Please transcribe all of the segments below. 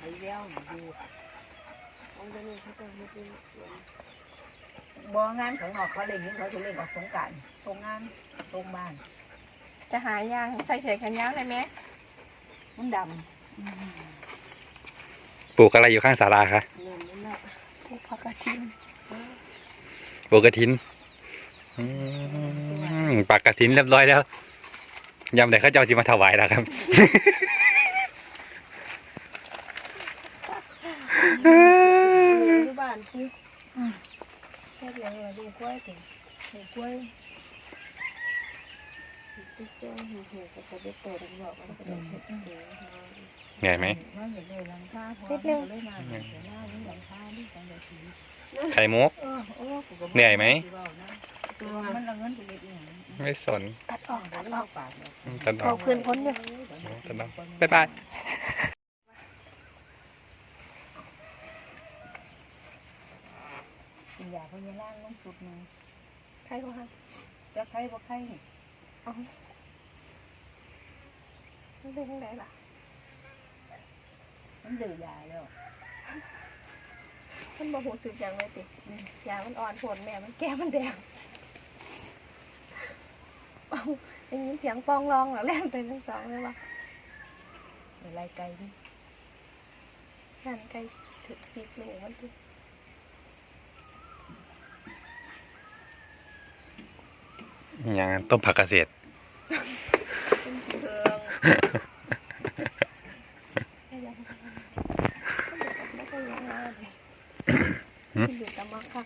ไอ้แววอยู่เอาเดี๋ยวนี้เขาจะไม่เป็นสวนบ่งานของนอกเขาเล่นนี่เขาจะเล่นออกสงกรารตรงงานตรงบ้าน จะหายางใส่เสื้อแขนยาวได้ไหมมันดปลูกอะไรอยู่ข้างศาลาคะเงินนั่นแหละพวกผักกระทินปลูกกระถินอืมปักกระถินเรียบร้อยแล้วยำไหนเข้าเจ้าจิมาถวายแล้วครับ อยู่บ้านที่แค่เลี้ยงเราดีกล้วยถึงเห็ดกล้วยติ๊กเจ้าเห็ดเห็ดก็จะได้เปิดทั้งหมดมันก็ได้เห็ดเห็ดเหนื่อยไหมำว่าอย่างเลยหลังคาพอเลยมาเดี๋ยวหน้านี่หลังคานี่จังเลยสีไข่มุกเออโอ้กูก็เหนื่อยไหมตัวมันละเงินไปเฮ็ดอีหยังไม่สนตัดออกตัดออกปากเนี่ยตัดอเอาอกพื้นพ้นอยู่ตัดออกบ๊ายบาย กิน ยาพยาล่างน้ำสุดหนึงใครก็ค่ะจะไข้บ่ไข้นี่มันเป็นยังไงล่ะมันดื้อยาแล้วมันบ่หูสึกอย่างเลยติยามันอ่อนผลแม่มันแก้มันแดงเอาอย่างนี้เสียงปองรองเหรอแล่นไปทั้งสองเลยว่ะอะไรไกลนี่หันไกลถึกจิกหนูมันติ อย่างนั้นต้มผักเกษตรเป็นเพิงไม่ยังไม่ก็ยังไงกินอยู่ตะมักคัก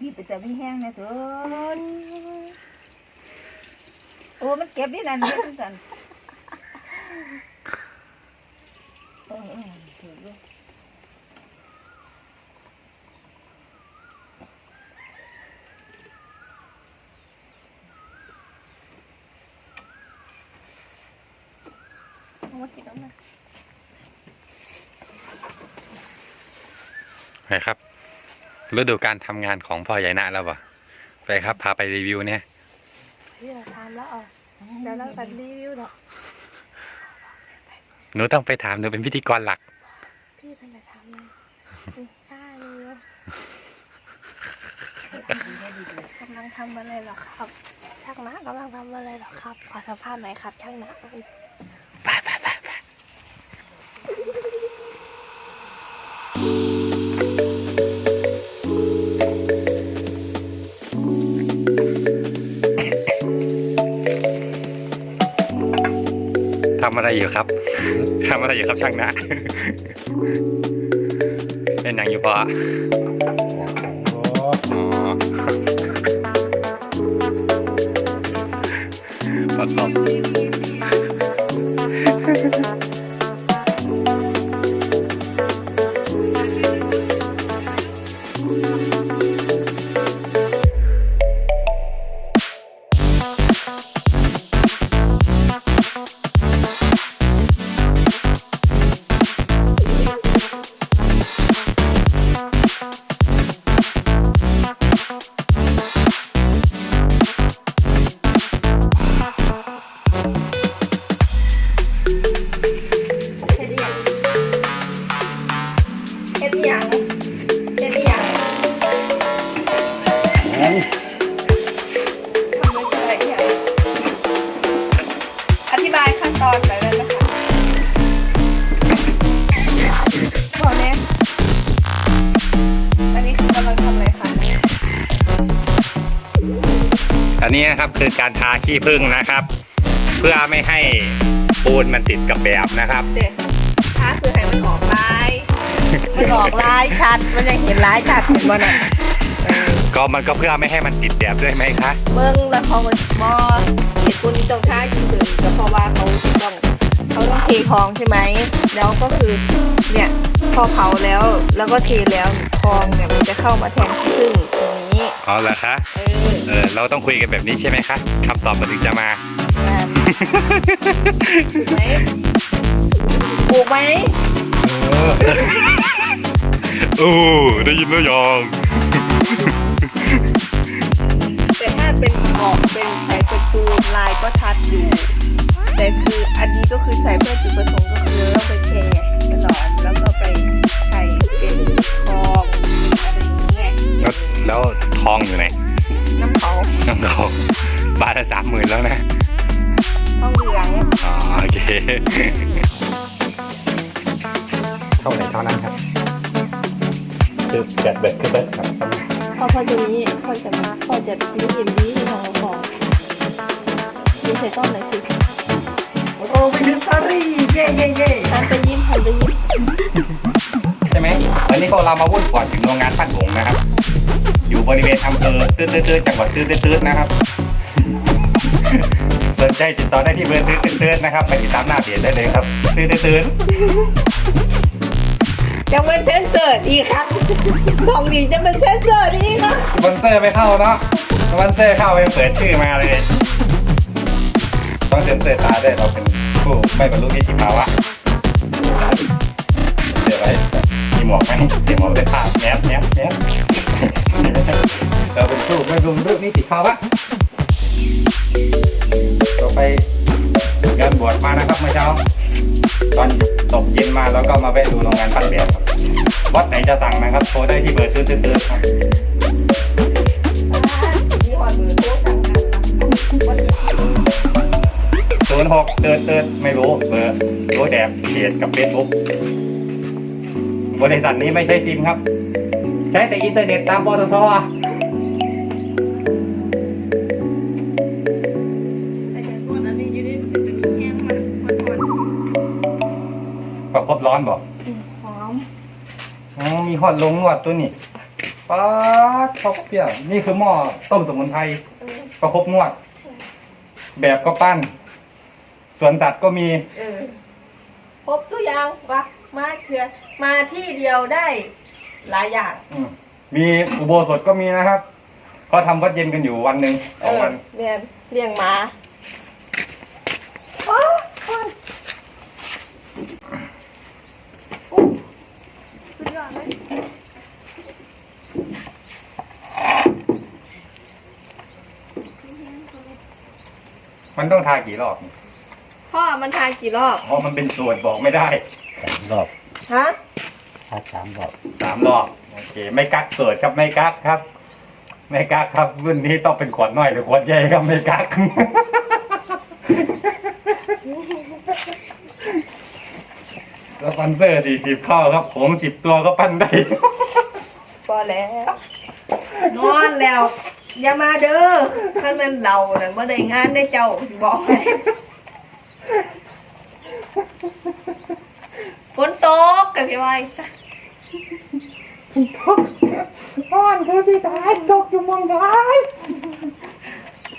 พี่ไปแต่ไม่แห้งนะเถินโอ้มันเก็บนี่นั่นเฮ็ดจังซั่นเออเออถืออยู่ เอา มากินแล้วนะไปครับฤดูการทำงานของพ่อใหญ่นะแล้วปะไปครับ พาไปรีวิวเนี่ยพี่เราทำแล้วเอาเดี๋ยวเราไปรีวิวดอกหนูต้องไปถามหนูเป็นพิธีกรหลัก พี่เป็นอะไรทำเลยฆ่าเลยกำลังทำอะไรเหรอครับช่างนะกำลังทำอะไรเหรอครับ ขอสัมภาษณ์หน่อยครับช่างนะำอะไรอยู่ครับทำอะไรอยู่ครับช่างนะเป็นหนังอยู่ปะอ๋อประกอบ นนี้นะครับคือการทาขี้ผึ้งนะครับ เพื่อไม่ให้ปูนมันติดกับแบบนะครับ เด็กถ้าคือให้มันออกลายมันออกลายชัด มันยังเห็นลายชัดเห็นบ่น่ะก็มันก็เพื่อไม่ให้มันติดแบบด้วยไหมคะเบิ่งแล้วเขามันมอเหตุผลที่ต้องท่าขี้ถึงก็เพราะว่าเขาต้องเขาต้องเททองใช่ไหม แล้วก็คือเนี่ยพอเผาแล้วแล้วก็เทแล้วทองเนี่ยมันจะเข้ามาแทนขี้ผึ้งตรง นี้อ๋อเหรอคะเออเออเราต้องคุยกันแบบนี้ใช่ไหมคะคำตอบมันถึงจะมางานถูกไหมถูกไหมโอ้ได้ยินแล้วยอง แต่ถ้าเป็นออกเป็นใส่เป็นปูนลายก็ชัดอยู่ แต่คืออันนี้ก็คือใส่เพื่อจุจุดประสงค์ก็คือเราไปแช่ถนอมแล้ว แล้วแล้วทองอยู่ไหน น้ำเขาน้องเขาบาทละสามหมื่นแล้วนะ ทองเหลืองอ๋อโอเคเท่าไหร่เท่านั้นครับ คือแบตเบิดคือเบิดครับพอพอจะนี้พอจะมาพอจะมีเห็นดีในของเราของมีใส่ต้นไหนสิโอ้ไปถึงปารีสเย่เย่เย่ทานไปยิ้มทานไปยิ้มใช่ไหมตอนนี้พวกเรามาวุ่นก่อนถึงโรงงานปั้นผงนะครับอยู่ บริเวณอำเภอตื้อตื้อๆๆจังหวัดตื้อตื้อๆๆนะครับสนใจติดต่อได้ที่เบอร์ตื้อตื้อๆๆนะครับ ไปติดตามหน้าเพจได้เลยครับตื้อตื้อๆจะเป็นเซนเซอร์อีกครับของดีจะเป็นเซนเซอร์อีกครับสปอนเซอร์ไม่เข้าเนาะสปอนเซอร์เข้าไปเปิดชื่อมาเลย ต้องเซ็นเซอร์ตาด้วยเราเป็นผู้ไม่บรรลุนิติภาวะเดี๋ยวไว้มีหมวกไหมเดี๋ยวหมวกได้ภาพแมสแมสแมส เราเป็นผู้ไม่บรรลุนิติภาวะเราไปงานบวชมานะครับเมื่อเช้า ตอนตกเย็นมาแล้วก็มาแวะดูโรงงานปั้นแบบครับวัดไหนจะสั่งนะครับโทรได้ที่เบอร์ตื้อๆๆครับมีหอดมือโทรสั่งกันวันนี้ศูนย์หกเติร์ดเติร์ดไม่รู้เบอร์รู้แต่เพจกับเฟซบุ๊กบริษัทนี้ไม่ใช้ซิมครับ ใช้แต่อินเทอร์เน็ตตามปตทแต่เดี๋ยวส่วนอันนี้อยู่นี่มันจะมีแห้งมันมันอ่อนประคบร้อนบอกหอมอ๋อมีฮอดลงนวดตัวนี้ป๊าดท็อปเปรี้ยวนี่คือหม้อต้มสมุนไพรเออประคบนวด แบบก็ปั้นส่วนสัตว์ก็มี เออครบทุกอย่างวะมาเถื่อมาที่เดียวได้ หลายอย่างอืมมีอุโบสถก็มีนะครับเขาทำวัดเย็นกันอยู่วันหนึ่งสเอองอวันเรียนเลี้ยงหมาโอ้ยโอ้สุดยอดเลยมันต้องทากี่รอบพ่อมันทานกี่รอบ เพราะมันเป็นส่วนบอกไม่ได้ รอบฮะ ถ้าสามรอบสามรอบโอเค ไม่กักเกิดครับไม่กักครับ ไม่กักครับรุ่นนี้ต้องเป็นขวดน้อยหรือขวดใหญ่ครับไม่กักแล้วฟันเซอร์สี่สิบเข้าครับ ผมสิบตัวก็ปั้นได้ พอแล้ว นอนแล้ว อย่ามาเด้อท่านมันเดาน่ะบ่ได้งานได้เจ้าสิบอกให้ฝนตกกันสิว่าอีก บ้านคือที่ตายตกอยู่มองได้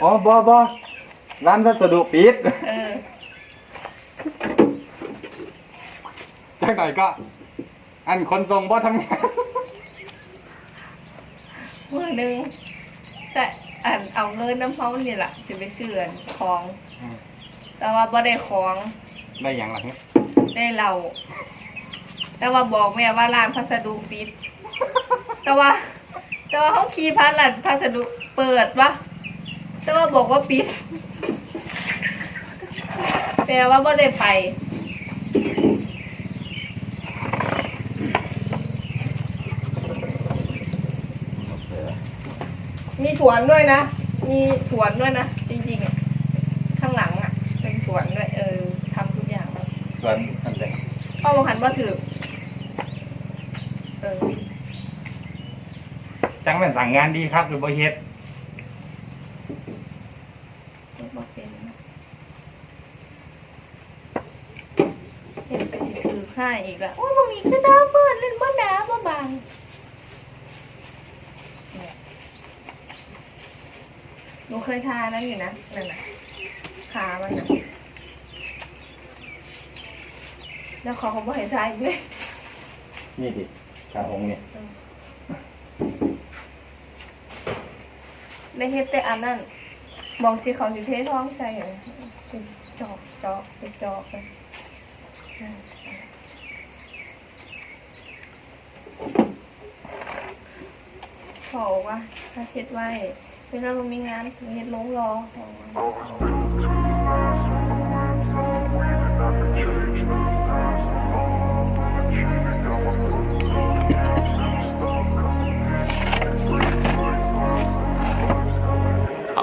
อ๋อบอบอร้านพัสดุปิดเออจังหน่อยก็ อันคนส่งบ่ทำงานมื้อหนึงแต่อันเอาเงินน้ำเฮานี่ล่ะสิไปซื้ออันของ แต่ว่าบ่ได้ของ ได้อย่างไรเนี่ยได้เรา แต่ว่าบอกแม่ว่าร้านพัสดุปิด แต่ว่า แต่ว่าเขาคีย์พัสร้านพัสดุเปิดวะแต่ว่าบอกว่าปิด แปลว่าไม่ได้ไปมีสวนด้วยนะ มีสวนด้วยนะ จริงๆอะข้างหลังอะ เป็นสวนด้วย เออทำทุกอย่างเลยส่วนอันใดพ่อมาหันมาถือเออจังเป็นสั่งงานดีครับหรือบ่เฮ็ดบอกเป็นนะเห็นไปสิถือค่ายอีกละโอ้ยมันมีกระดาษเบิดเล่นบ้าดาบ้าบางเนี่ยหนูเคยทานั่นอยู่นะนั่นน่ะขามันน่ะแล้วขอเขาบอกให้ทายด้วยนี่ดิ ชาองค์เนี่ยในเฮ็ดแต่อันนั้นมองสิเขาสิเทท้องใจอย่างเป็นจอกจอกเป็นจอกไปขอว่าถ้าเฮ็ดไว้เวลาเรามีงานเฮ็ดลงรอขอว่า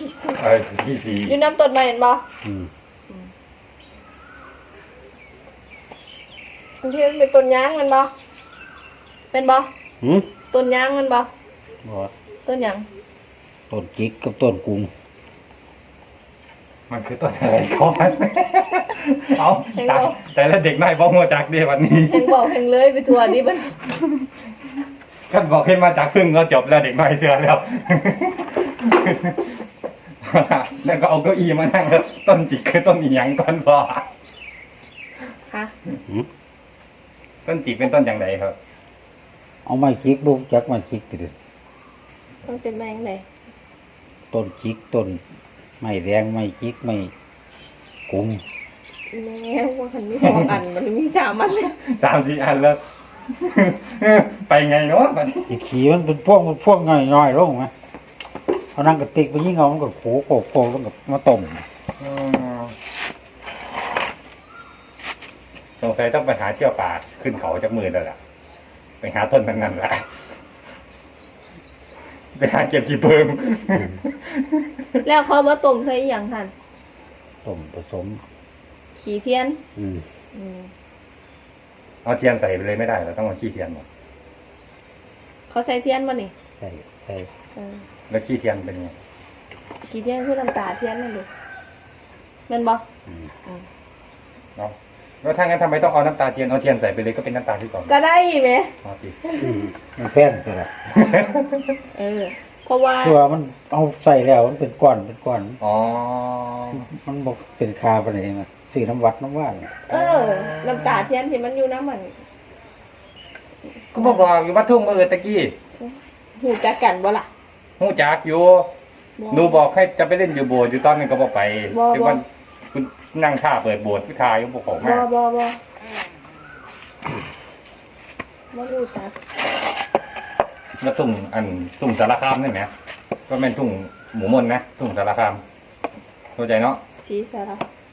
ห็ดมาจากสี่ซี่เออที่สี่อยู่น้ำต้นไม้เห็นบ่อืมบางทีมันเป็นต้นยางมันบ่เป็นบ่หืมต้นยางมันบ่บ่ต้นหยังต้นจิกกับต้นกุ้งมันคือต้นอะไรก่อนเอาตายแต่ละเด็กน้อยบอกหัวจักเดีวันนี้แหงบอกแหงเลยไปทัวร์ดิบันก็บอกให้มาจากครึ่งก็จบแล้วเด็กน้อยเสือแล้ว แล้วก็เอาเก้าอี้มานั่งแล้วต้นจิกคือต้นอีหยังต้นพอฮะต้นจิกเป็นต้นอย่างไรครับ เอาไม้จิกบุกจักไม้จิกติดมันเป็นแมงเลยต้นจิกต้นไม้แดงไม้จิกไม้กุ้งแม่ว่าคันมีสองอันมันมีสามอันเลยสามสี่อันแล้ว ไปไงเนาะบัดนี้จิขี่มันเป็นพวงมันพวงง่อยๆลงไหม เอานั่งกระติกไปยิ่งเอามันก็โขกโขกโขกแล้วก็มาต้มอืมสงสัยต้องไปหาเที่ยวป่าขึ้นเขาจากมือแล้วล่ะ ไปหาต้นนั้นนั่นแหละไปหาเก็บขี้เพิ่มแล้วเขามาต้มใส่อหย่างทันต้มผสม ขี้เทียน อืมอืมเอาเทียนใส่ไปเลยไม่ได้เราต้องเอาขี้เทียนหมดเขาใส่เทียนมานี่ใช่ใช่เออ แล้วขี้เทียนเป็นไงขี้เทียนคือน้ำตาเทียนนั่นเลยแมันบ่อืม เนาะแล้วถ้างั้นทำไมต้องเอาน้ำตาเทียนเอาเทียนใส่ไปเลยก็เป็นน้ำตาที่ก่อนก็ได้ไหมเอาสิอืมมันแพงตัวละเออ เพราะว่าตัวมันเอาใส่แล้วมันเป็นก้อนเป็นก้อน อ๋อมันบอกเป็นคาไปเลยนะซื้อน้ำวัดน้ำว่านเออน้ำตาเทียนที่มันอยู่น้ำมันก็บอกบอกอยู่วัดทุ่งมือตะกี้หูจักกันบ่ล่ะ หูจักอยู่หนูบอกให้จะไปเล่นอยู่โบสถ์อยู่ตอนนั้นก็บอกไปบ่ที่วันคุณนั่งท่าเปิดโบสถ์พิทายก็บอกของบ่มาบ่บ่บ่รู้จักแล้วทุ่งอันทุ่งสารคามนี่ไหมก็เป็นทุ่งหมูมนนะทุ่งสารคามเข้าใจเนาะสีสาร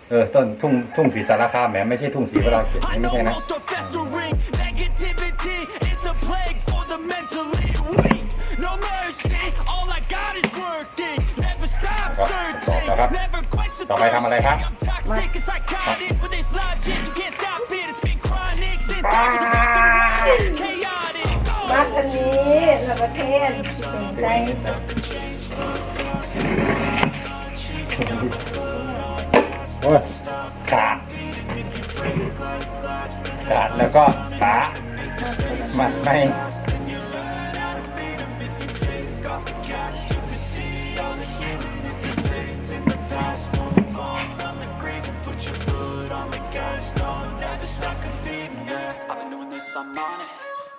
เออต้นทุ่งทุ่งสีสารคามแหมไม่ใช่ทุ่งสีวราเขต I ไม่ know ใช่นะ most are festering. Negativity is a plague for the mentally weak. No mercy, all I got is working. Never stop ต่อ searching. ต่อครับ Never quench the ต่อไปทำอะไรครับ I'm toxic and psychotic with this logic. You can't stop it. It's been chronic since I was a person. Chaotic. มาคันนี้ระประเทศสนใจโอ้ยขาดขาดแล้วก็ขามัดไม่ I'm on it.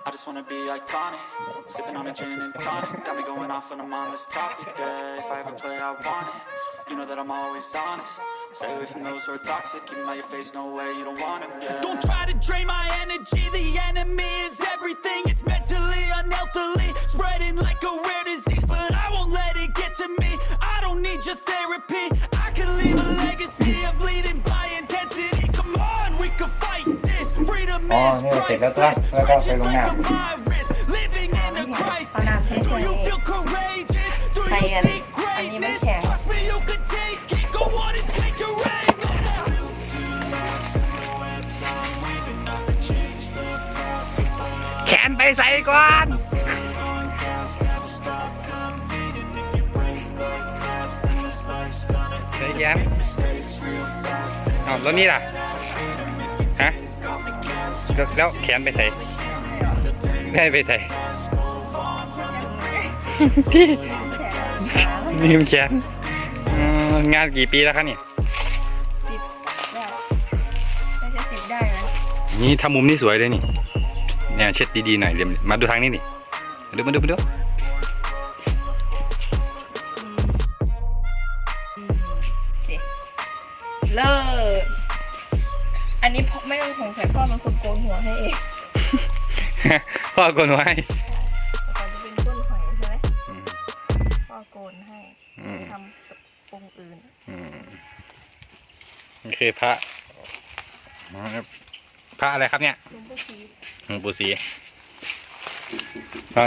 I just wanna be iconic. Sipping on a gin and tonic. Got me going off when I'm on this topic. Yeah, if I ever play, I want it. You know that I'm always honest. Stay away from those who are toxic. Keep 'em out your face, no way, you don't want it. Yeah. Don't try to drain my energy. The enemy is everything. It's mentally, unhealthily. Spreading like a rare disease. But I won't let it get to me. I don't need your therapy. Freedom อ๋อ is นี่เสร็จแล้วจ้ะ priceless. แล้วก็ไป Spread ล just ง like น้ a virus. Living in a crisis. Do you feel courageous? Do you Ayan. seek Ang ibang greatness? siya. Trust me, you can take it. Go on and take your aim. ำแขนไปใส่ก่อนใส่แขนอ้าวแล้วนี่ล่ะฮะ แล้วแล้วแขนไปใส่ได้ไปใส่พี่ลืมแขนอืมงานกี่ปีแล้วครับนี่น่าจะสิบได้นะนี่ทำมุมนี่สวยเลยนี่เนี่ยเช็ดดีๆหน่อยเรียมมาดูทางนี้นี่มาดูมาดูมาดู คนโกนหัวให้เองพ่อโกนไว้แต่ก่อนจะเป็นก้นหอยใช่ไหมอืมพ่อโกนให้อืมทำองค์อื่นอืมนี่คือพระพระอะไรครับเนี่ยหลวงพ่อชีหลวงปู่ศรีพระ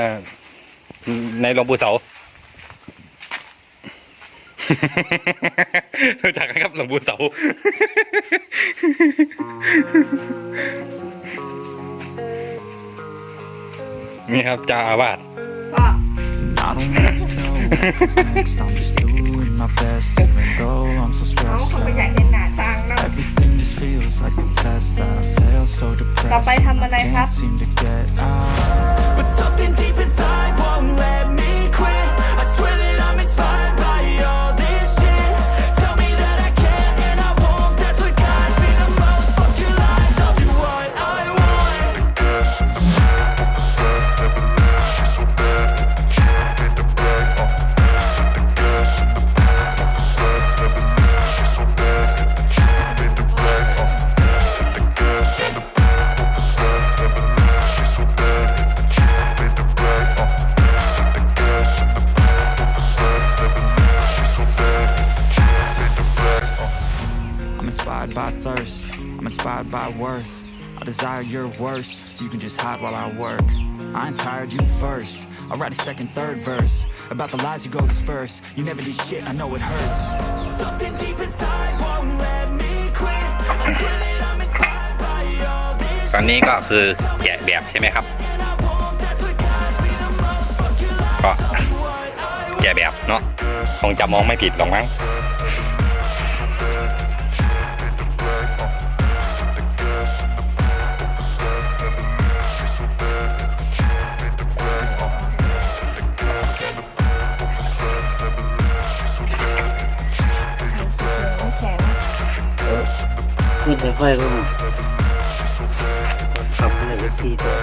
ในหลวงปู่เสา รู้จักไหมครับหลวงปู่เสา นี่ครับเจ้าอาวาส พ่อ I don't really know what's next. I'm just doing my best, even though I'm so น้อง stressed เขาไม่อยาก out. เห็นหน้าต่างเรา Everything just feels like a test that I fail so ต่อไป depressed. ทำอะไรครับ Can't seem to get out. But something deep worst, so you can just hide while I work. I ain't tired, you first. I'll write a second, third verse about the lies you go disperse. You never did shit, I know it hurts. Something deep inside won't let me quit. I swear that I'm inspired by all this. ตอนนี้ก็คือแกะแบบใช่ไหมครับ ก็แกะแบบเนาะคงจะมองไม่ผิดหรอกมั้ง นี่จะไฟก็มาขับในเวทีตัว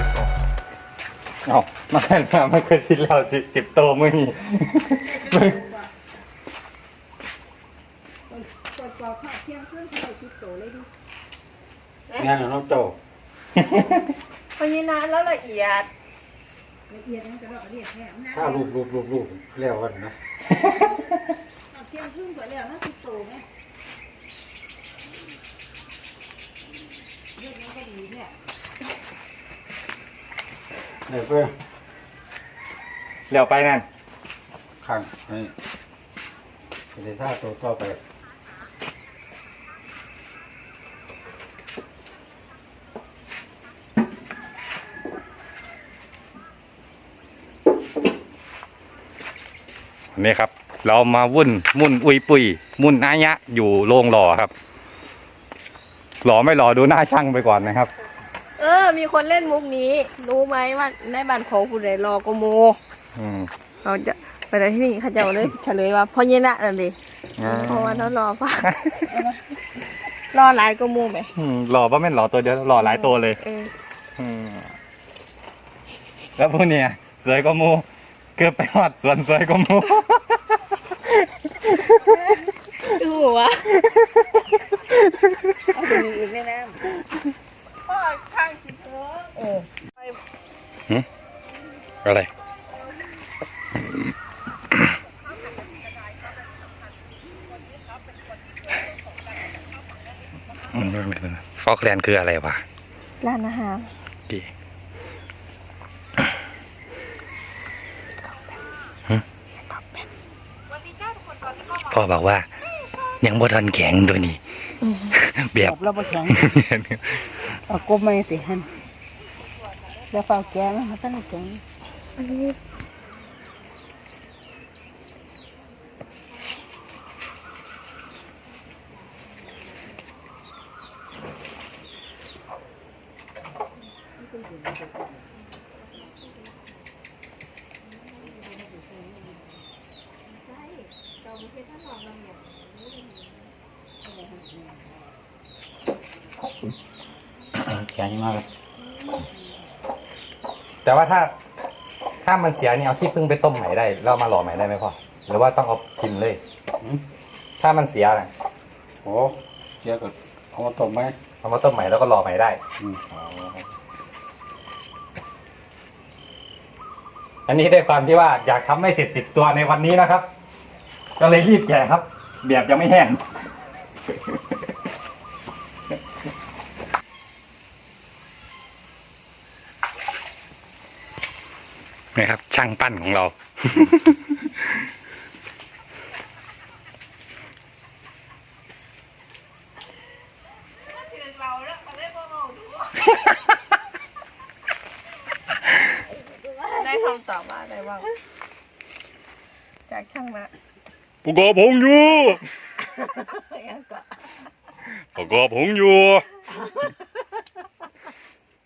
เอ้ามาแล้วมันคือชิ้นแล้วสิบสิบโตวมึงนี่มึงตรวจสอบข้าวเที่ยงคืนเขาได้สิบโตเลยดิงานของน้องโตเพราะนี้นะแล้วละเอียดละเอียดมันจะบอกละเอียดแท้มันนะถ้ารูปรูปรูปรูปแล้วกันนะเอาเที่ยงคืนกว่าแล้วนะสิบโตไงเรื่องนี้ก็ดีเนี่ย เดี๋ยวเพื่อเร็วไปนั่นขังนี่เดี๋ยวถ้าตัวต่อไปนี่ครับ เรามาวุ่นมุ่นอุยปุยมุ่นอายะ อยู่โรงหล่อครับ หล่อไม่หล่อดูหน้าช่างไปก่อนนะครับ เออ มีคนเล่นมุกนี้ รู้ไหมว่าในบ้านของผู้ใดรอก็โมอืมเราจะไปแต่ที่นี่เขาจะเอาเลยเฉลยว่าพ่อเยนะนั่นดิอ่าเพราะว่าเขารอป่ะรอหลายก็โมไหมอืมหล่อป่ะไม่นหล่อตัวเดียวหล่อหลายตัวเลยเอออืมแล้วพวกเนี้ยสวยก็มูเกือบไปหอดสวนสวยก็มูดูวะเอาไปมีอีกแม่น้ พ่อข้างคิดเถอะำเอออะไร ฟอกแลนด์คืออะไรวะ ร้านอาหารดีพ่อบอกว่า ยังบ่ทันแข็งตัวนี้ แบบเราไปแข่ง เอากบมาติฮันแล้วเฝ้าแกมันมาตั้งแข่อันนี้ แข็งมากเลย แต่ว่าถ้าถ้ามันเสียเนี่ยเอาขี้ผึ้งไปต้มใหม่ได้แล้วเอามาหล่อใหม่ได้ไหมพ่อหรือว่าต้องเอาทิ้งเลยถ้ามันเสียน่ะโอ้เจ้าก็เอาเอามาต้มไหมเอามาต้มใหม่แล้วก็รอใหม่ได้ อืมอ๋ออันนี้ด้วยความที่ว่าอยากทำให้เสร็จสิบตัวในวันนี้นะครับ ก็เลยรีบแกะครับ แบบยังไม่แห้ง นะครับ ช่างปั้นของเรา ได้คำตอบว่าอะไรบ้างจากช่างมาประกอบผงอยู่ประกอบผงอยู่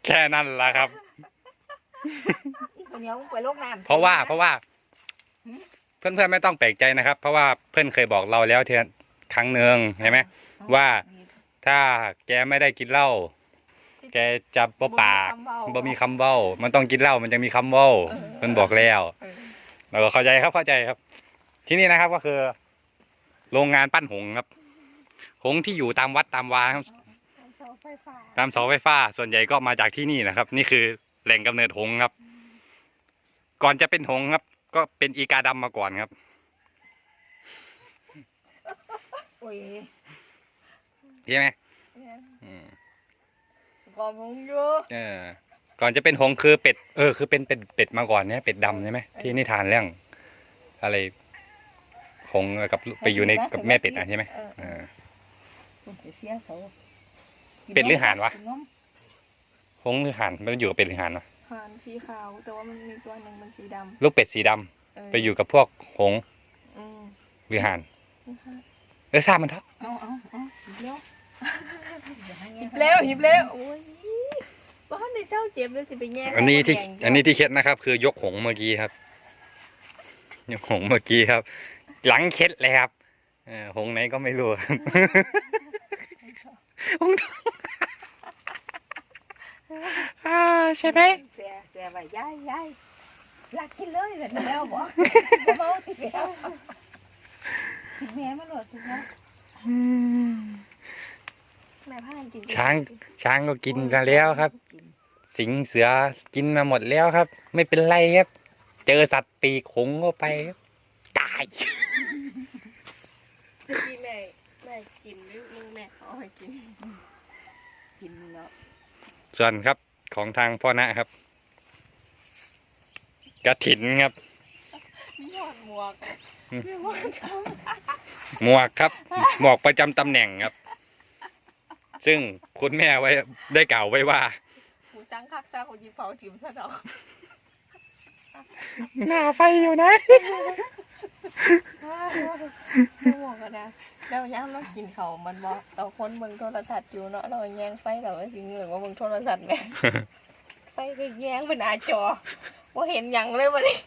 แค่นั้นละครับคน เหนี้ยวไปโลกน้ำเพราะว่าเพราะว่า เพื่อนๆไม่ต้องแปลกใจนะครับ เพราะว่าเพื่อนเคยบอกเราแล้วเทียครั้งหนึ่งใช่ไหมว่าถ้าแกไม่ได้กินเหล้าแกจะบ่ปากบ่มีคำเว้า มันต้องกินเหล้ามันจะมีคำเว้าเพื่อนบอกแล้วเราก็เข้าใจครับเข้าใจครับ ที่นี่นะครับก็คือ โรงงานปั้นหงส์ครับ หงส์ที่อยู่ตามวัดตามวาครับเสาไฟฟ้าตามเสาไฟฟ้า ส่วนใหญ่ก็มาจากที่นี่นะครับ นี่คือแหล่งกำเนิดหงส์ครับ ก่อนจะเป็นหงส์ครับ ก็เป็นอีกาดำมาก่อนครับ โอ้ยใช่ไหมอืมกอมงอยู่เออ ก่อนจะเป็นหงส์คือเป็ด เออ คือเป็นเป็ดเป็ดมาก่อนเนี่ยเป็ดดำใช่ไหมที่นิทานเรื่อง อะไรหงส์กับไปอยู่ในกับแม่เป็ดอะใช่ไหมเออคุณเสียเขาเป็ดหรือห่านวะกินนมหงส์หรือห่านมันอยู่กับเป็ดหรือห่านวะ หานสีขาว แต่ว่ามันมีตัวหนึ่งมันสีดลูกเป็ดสีดำำเออไปอยู่กับพวกหงส์อืมหรือห่านเออทราบมันเถอะเอาเอาเอาเดี๋ยวหิบแล้วหิบแล้วโอ้ยบ้านในเจ้าเจ็บเลยสิไปแย่งอันนี้ที่แย่งอันนี้ที่เคล็ดนะครับ คือยกหงส์เมื่อกี้ครับ ยกหงส์เมื่อกี้ครับ หลังเคล็ดเลยครับเออหงส์ไหนก็ไม่รู้ครับหงส์ทอง อ่าใช่ไหมเสียเสียไปย้ายย้ายอยากกินเลยเลยแล้วบอกเมาติแล้วแม่มาโหลดถึงแล้วแม่พานกินช้างช้างก็กินมาแล้วครับ สิงเสือกินมาหมดแล้วครับ ไม่เป็นไรครับ เจอสัตว์ปีกหงส์เข้าไปครับตายเมื่อกี้แม่แม่กินหรือมึงแม่เขาเอาให้กิน กินเนาะ ส่วนครับของทางพ่อนะครับกระถินครับ มีหอดหมวกอืมมีหมวกจ้าหมวกครับ หมวกประจำตำแหน่งครับ ซึ่งคุณแม่ไว้ได้กล่าวไว้ว่าหูสังคักซาของยิบเผาจิ๋มซะดอกหน้าไฟอยู่นะไม่หมวกกันนะ แล้วย้ำเรากินเขามันบอกเราคนเบิ่งโทรศัพท์อยู่เนาะเราแยงไฟเราสิเหงือว่าเบิ่งโทรศัพท์แม่ไฟก็แยงเป็นหน้าจอว่าเห็นหยังเลยวันนี้